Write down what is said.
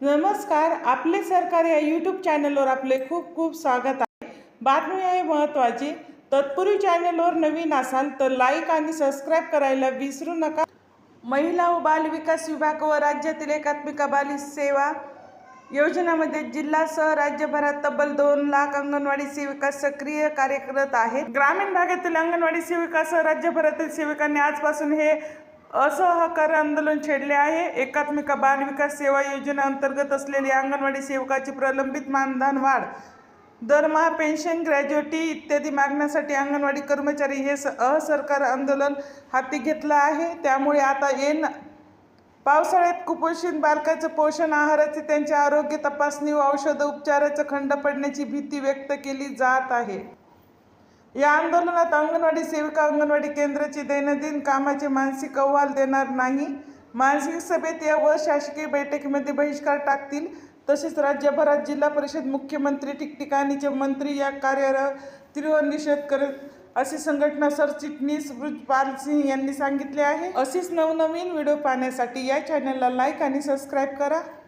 नमस्कार आपले सरकार या यूट्यूब चॅनलवर आपले खूप खूप स्वागत आहे. बातमी आहे महत्त्वाची तत्पूर्वी चॅनलवर नवीन असाल तर लाईक आणि सबस्क्राईब करायला विसरू नका. महिला व बाल विकास विभाग व राज्यातील एकात्मिका बाल सेवा योजनामध्ये जिल्हासह राज्यभरात तब्बल दोन लाख अंगणवाडी सेविका सक्रिय कार्यरत आहेत. ग्रामीण भागातील अंगणवाडी सेविकासह राज्यभरातील सेविकांनी आजपासून हे असहकार आंदोलन छेडले आहे. एकात्मिका बाल विकास सेवा योजना अंतर्गत असलेली अंगणवाडी सेवकाची प्रलंबित मानधन वाढ दरमहा पेन्शन ग्रॅज्युएटी इत्यादी मागण्यासाठी अंगणवाडी कर्मचारी हे स असहकार आंदोलन हाती घेतलं आहे. त्यामुळे आता येण पावसाळ्यात कुपोषित बालकाचं पोषण आहाराचे त्यांचे आरोग्य तपासणी व औषध उपचाराचा खंड पडण्याची भीती व्यक्त केली जात आहे. या आंदोलनात अंगणवाडी सेविका अंगणवाडी केंद्राची दैनंदिन कामाचे मानसिक अहवाल देणार नाही. मानसिक सभेत या व शासकीय बैठकीमध्ये बहिष्कार टाकतील. तसेच राज्यभरात जिल्हा परिषद मुख्यमंत्री ठिकठिकाणीचे मंत्री या कार्यरत तीव्र निषेध करत अशी संघटना सरचिटणीस ब्रुजपाल सिंग यांनी सांगितले आहे. असेच नवनवीन व्हिडिओ पाहण्यासाठी या चॅनलला लाईक आणि सबस्क्राईब करा.